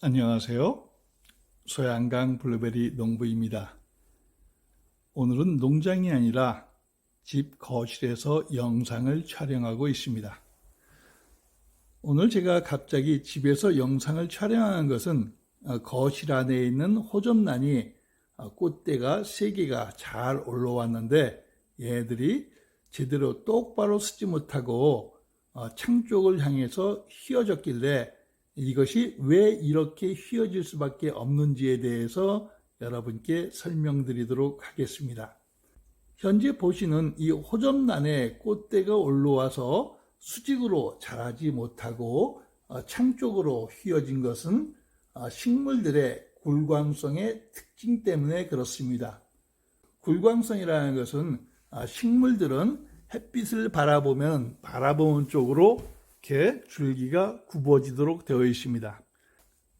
안녕하세요. 소양강 블루베리 농부입니다. 오늘은 농장이 아니라 집 거실에서 영상을 촬영하고 있습니다. 오늘 제가 갑자기 집에서 영상을 촬영하는 것은 어, 거실 안에 있는 호접란이 어, 꽃대가 세 개가 잘 올라왔는데 얘들이 제대로 똑바로 쓰지 못하고 어, 창 쪽을 향해서 휘어졌길래 이것이 왜 이렇게 휘어질 수밖에 없는지에 대해서 여러분께 설명드리도록 하겠습니다. 현재 보시는 이 호접란에 꽃대가 올라와서 수직으로 자라지 못하고 어, 창 쪽으로 휘어진 것은 어, 식물들의 굴광성의 특징 때문에 그렇습니다. 굴광성이라는 것은 아, 식물들은 햇빛을 바라보면 바라보는 쪽으로 이렇게 줄기가 굽어지도록 되어 있습니다.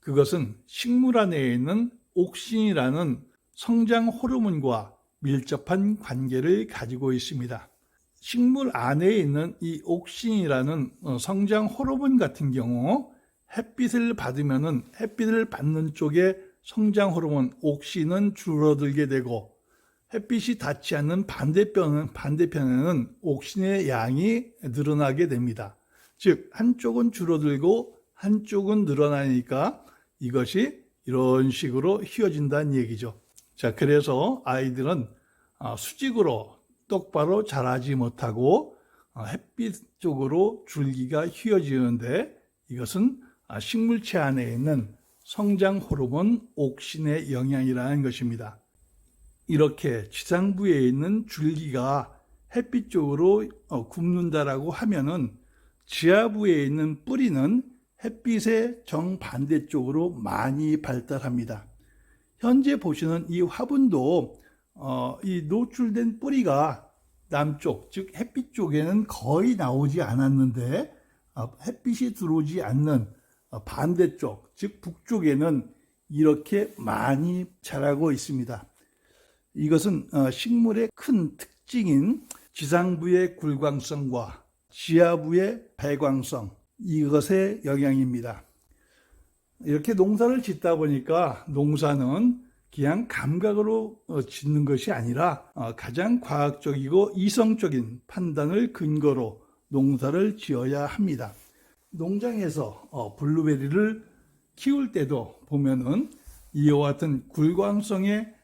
그것은 식물 안에 있는 옥신이라는 성장 호르몬과 밀접한 관계를 가지고 있습니다. 식물 안에 있는 이 옥신이라는 어, 성장 호르몬 같은 경우 햇빛을 받으면은 햇빛을 받는 쪽에 성장 호르몬 옥신은 줄어들게 되고 햇빛이 닿지 않는 반대편은, 반대편에는 옥신의 양이 늘어나게 됩니다. 즉, 한쪽은 줄어들고 한쪽은 늘어나니까 이것이 이런 식으로 휘어진다는 얘기죠. 자, 그래서 아이들은 아, 수직으로 똑바로 자라지 못하고 아, 햇빛 쪽으로 줄기가 휘어지는데 이것은 아, 식물체 안에 있는 성장 호르몬 옥신의 영향이라는 것입니다. 이렇게 지상부에 있는 줄기가 햇빛 쪽으로 어, 굽는다라고 하면은 지하부에 있는 뿌리는 햇빛의 정반대쪽으로 많이 발달합니다. 현재 보시는 이 화분도 어, 이 노출된 뿌리가 남쪽, 즉 햇빛 쪽에는 거의 나오지 않았는데 어, 햇빛이 들어오지 않는 어, 반대쪽, 즉 북쪽에는 이렇게 많이 자라고 있습니다. 이것은 어, 식물의 큰 특징인 지상부의 굴광성과 지하부의 배광성 이것의 영향입니다. 이렇게 농사를 짓다 보니까 농사는 그냥 감각으로 어, 짓는 것이 아니라 어, 가장 과학적이고 이성적인 판단을 근거로 농사를 지어야 합니다. 농장에서 블루베리를 키울 때도 보면은 이와 같은 굴광성의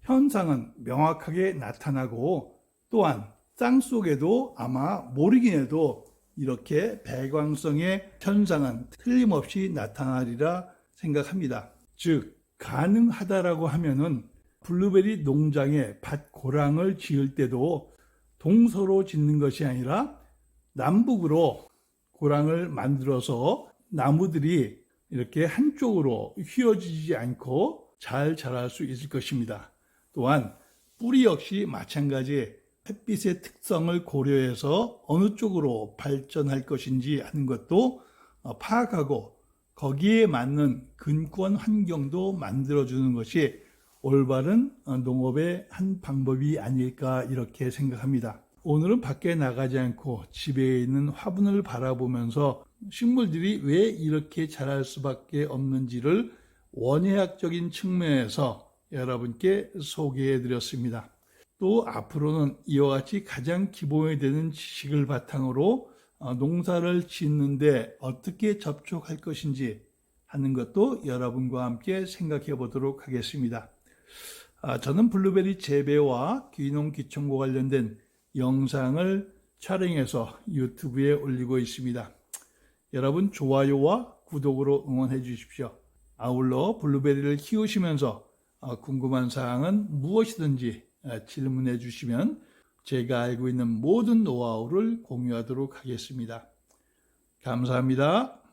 현상은 명확하게 나타나고 또한 땅 속에도 아마 모르긴 해도 이렇게 배광성의 현상은 틀림없이 나타나리라 생각합니다. 즉, 가능하다라고 하면은 블루베리 농장에 밭 고랑을 지을 때도 동서로 짓는 것이 아니라 남북으로 고랑을 만들어서 나무들이 이렇게 한쪽으로 휘어지지 않고 잘 자랄 수 있을 것입니다. 또한 뿌리 역시 마찬가지 햇빛의 특성을 고려해서 어느 쪽으로 발전할 것인지 하는 것도 어, 파악하고 거기에 맞는 근권 환경도 만들어주는 것이 올바른 어, 농업의 한 방법이 아닐까 이렇게 생각합니다. 오늘은 밖에 나가지 않고 집에 있는 화분을 바라보면서 식물들이 왜 이렇게 자랄 수밖에 없는지를 원예학적인 측면에서 여러분께 소개해 드렸습니다. 또 앞으로는 이와 같이 가장 기본이 되는 지식을 바탕으로 어, 농사를 짓는데 어떻게 접촉할 것인지 하는 것도 여러분과 함께 생각해 보도록 하겠습니다. 아, 저는 블루베리 재배와 귀농 기청과 관련된 영상을 촬영해서 유튜브에 올리고 있습니다. 여러분 좋아요와 구독으로 응원해 주십시오. 아울러 블루베리를 키우시면서 어, 궁금한 사항은 무엇이든지 어, 질문해 주시면 제가 알고 있는 모든 노하우를 공유하도록 하겠습니다. 감사합니다.